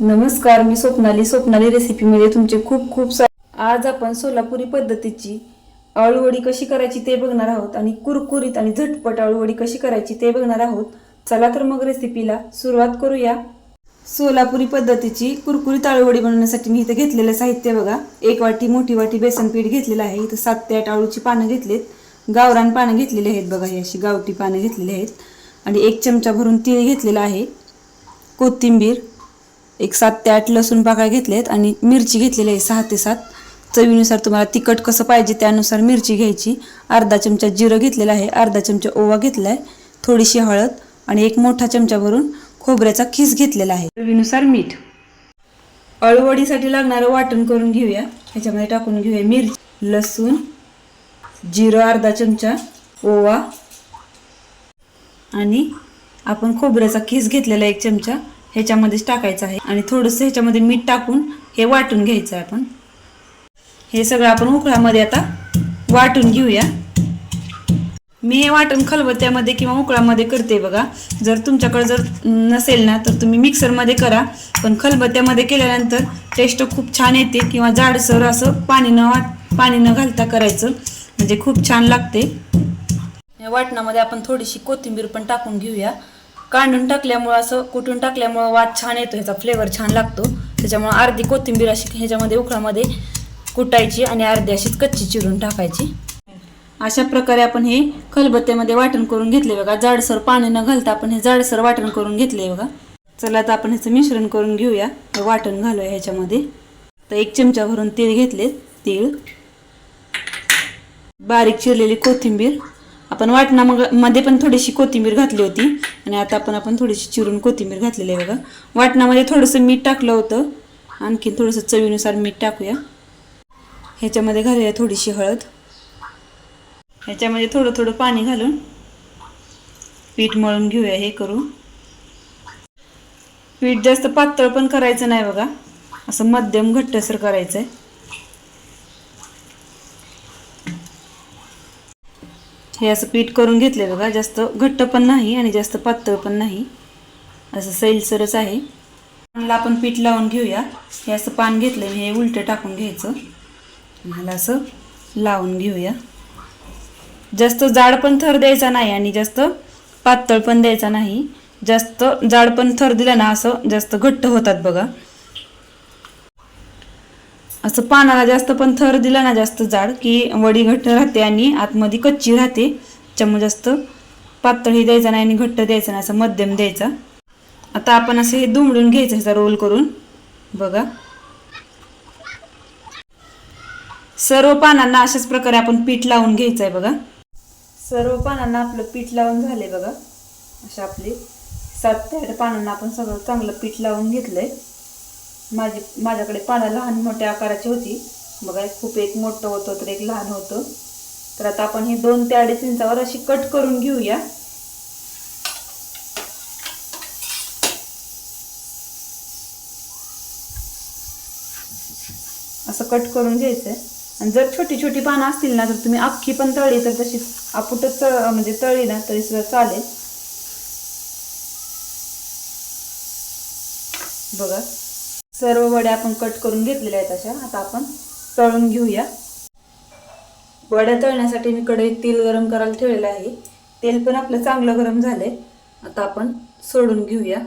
नमस्कार मी स्वप्नाली. स्वप्नाली रेसिपीमध्ये तुमचे खूप खूप सा आज आपण सोलापुरी पद्धतीची अळूवडी कशी करायची ते बघणार आहोत आणि कुरकुरीत आणि झटपट अळूवडी कशी करायची ते बघणार आहोत. चला तर मग रेसिपीला सुरुवात करूया. सोलापुरी पद्धतीची कुरकुरीत अळूवडी बनवण्यासाठी मी इथं घेतलेलं साहित्य बघा. एक वाटी मोठी वाटी बेसन पीठ घेतलेलं आहे. इथं सात ते आठ अळूची पानं घेतलीत. गावरान पानं घेतलेली आहेत बघा ही अशी गावठी पानं घेतलेली आहेत. आणि एक चमचा भरून तीळ घेतलेला आहे. कोथिंबीर एक सात ते आठ लसूण पाकळ्या घेतलेत आणि मिरची घेतलेली आहे सहा ते सात. चवीनुसार तुम्हाला तिखट कसं पाहिजे त्यानुसार मिरची घ्यायची. अर्धा चमचा जिरं घेतलेलं आहे अर्धा चमचा ओवा घेतला आहे थोडीशी हळद आणि एक मोठा चमचा भरून खोबऱ्याचा खीस घेतलेला आहे. चवीनुसार मीठ. अळूवडीसाठी लागणारं वाटण करून घेऊया. ह्याच्यामध्ये टाकून घेऊया मिरची लसूण जिरं अर्धा चमचा ओवा आणि आपण खोबऱ्याचा खीस घेतलेला एक चमचा ह्याच्यामध्येच टाकायचं आहे. आणि थोडंसं ह्याच्यामध्ये मीठ टाकून हे वाटून घ्यायचं आहे आपण. हे सगळं आपण उकळामध्ये आता वाटून घेऊया. मी हे वाटण खलबत्त्यामध्ये किंवा उकळामध्ये करते बघा. जर तुमच्याकडे जर नसेल ना तर तुम्ही मिक्सरमध्ये करा. पण खलबत्त्यामध्ये केल्यानंतर टेस्ट खूप छान येते किंवा जाडसर असं पाणी न वाट पाणी न घालता करायचं. म्हणजे खूप छान लागते. या वाटणामध्ये आपण थोडीशी कोथिंबीर पण टाकून घेऊया. कांडून टाकल्यामुळं असं कुटून टाकल्यामुळं वाट छान येतो ह्याचा फ्लेवर छान लागतो. त्याच्यामुळं अर्धी कोथिंबीर अशी ह्याच्यामध्ये उखळामध्ये कुटायची आणि अर्धी अशीच कच्ची चिरून टाकायची. अशा प्रकारे आपण हे खलबत्त्यामध्ये वाटण करून घेतले बघा. जाडसर पाणी न घालता आपण हे जाडसर वाटण करून घेतले बघा. चला आता आपण ह्याचं मिश्रण करून घेऊया. वाटण घालूया ह्याच्यामध्ये. तर एक चमचा भरून तीळ घेतले तीळ. बारीक चिरलेली कोथिंबीर. आपण वाटणामध्ये पण थोडीशी कोथिंबीर घातली होती. आणि आता आपण आपण थोडीशी चिरून कोथिंबीर घातलेली आहे बघा. वाटणामध्ये थोडंसं मीठ टाकलं होतं. आणखीन थोडंसं चवीनुसार मीठ टाकूया. ह्याच्यामध्ये घालूया थोडीशी हळद. ह्याच्यामध्ये थोडं थोडं पाणी घालून पीठ मळून घेऊया हे करू पीठ जास्त पातळ पण करायचं नाही बघा. असं मध्यम घट्टसर करायचं आहे हे असं पीठ करून घेतलं बघा जास्त घट्ट पण नाही आणि जास्त पातळ पण नाही. असं सैलसरच आहे. पानाला आपण पीठ लावून घेऊया. हे असं पान घेतलं हे उलटं टाकून घ्यायचं. मला असं लावून घेऊया. जास्त जाड पण थर द्यायचा नाही आणि जास्त पातळ पण द्यायचा नाही. जास्त जाड पण थर दिला ना असं जास्त घट्ट होतात बघा. असं पानाला जास्त पण थर दिला ना जास्त जाड की वडी घट्ट राहते आणि आतमध्ये कच्ची राहते. त्यामुळे जास्त पातळही द्यायचा नाही आणि घट्ट द्यायचा नाही असं मध्यम द्यायचा. आता आपण असं हे दुमडून घ्यायचं ह्याचा रोल करून. बघा. सर्व पानांना अशाच प्रकारे आपण पीठ लावून घ्यायचं आहे बघा. सर्व पानांना आपलं पीठ लावून झाले बघा. अशा आपले सात ते आठ पानांना आपण सगळं चांगलं पीठ लावून घेतलंय. माझी माझ्याकडे पानं लहान मोठ्या आकाराची होती. बघा खूप एक मोठं होतं तर एक लहान होतं. तर आता आपण हे दोन ते अडीच इंचावर अशी कट करून घेऊया. असं कट करून घ्यायचंय. आणि जर छोटी छोटी पानं असतील ना तर तुम्ही अख्खी पण तळली तर तशी आपुटच म्हणजे तळली ना तरी सुद्धा चालेल. बघा. सर्व वड्या आपण कट करून घेतलेल्या आहेत अशा. आता आपण तळून घेऊया. वड्या तळण्यासाठी मी कढईत तेल गरम करायला ठेवलेलं आहे. तेल पण आपलं चांगलं गरम झालं आहे आता आपण सोडून घेऊया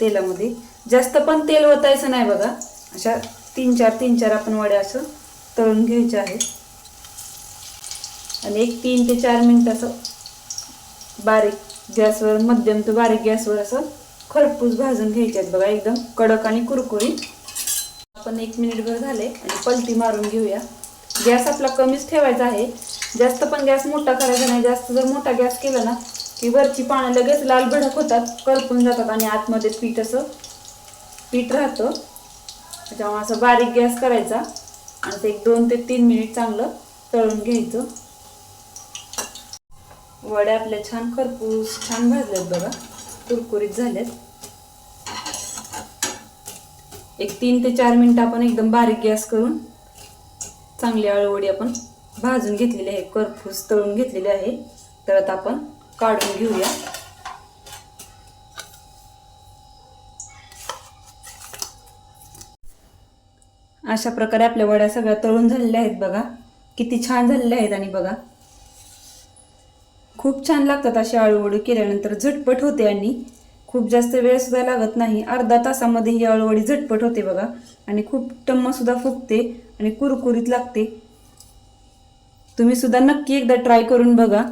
तेलामध्ये. जास्त पण तेल ओतायचं नाही बघा. अशा तीन चार तीन चार आपण वड्या असं तळून घ्यायच्या आहेत. आणि एक तीन ते चार मिनिट असं बारीक गॅसवर मध्यम ते बारीक गॅसवर असं खरपूस भाजून घ्यायचे आहेत बघा एकदम कडक आणि कुरकुरीत. आपण एक मिनिटभर झाले आणि पलटी मारून घेऊया. गॅस आपला कमीच ठेवायचा आहे. जास्त पण गॅस मोठा करायचा नाही. जास्त जर मोठा गॅस केला ना की वरची पानं लगेच लाल भडक होतात करपून जातात आणि आतमध्ये पीठ असं पीठ राहतं. त्याच्यामुळे असं बारीक गॅस करायचा. आणि ते एक दोन ते तीन मिनिट चांगलं तळून घ्यायचं. वड्या आपल्या छान खरपूस छान भाजल्यात बघा. कुरकुरीत झाल्यात एक तीन ते चार मिनिट आपण एकदम बारीक गॅस करून चांगली आळूवडी आपण भाजून घेतलेली आहे. करपूस तळून घेतलेली आहे. तर आता आपण काढून घेऊया. अशा प्रकारे आपल्या वड्या सगळ्या तळून झालेल्या आहेत बघा. किती छान झालेल्या आहेत आणि बघा. खूप छान लागतात अशी आळूवडी केल्यानंतर झटपट होते आणि खूप जास्त वेळसुद्धा लागत नाही. अर्धा तासामध्ये ही आळूवडी झटपट होते बघा. आणि खूप टम्म सुद्धा फुगते आणि कुरकुरीत लागते. तुम्ही सुद्धा नक्की एकदा ट्राय करून बघा.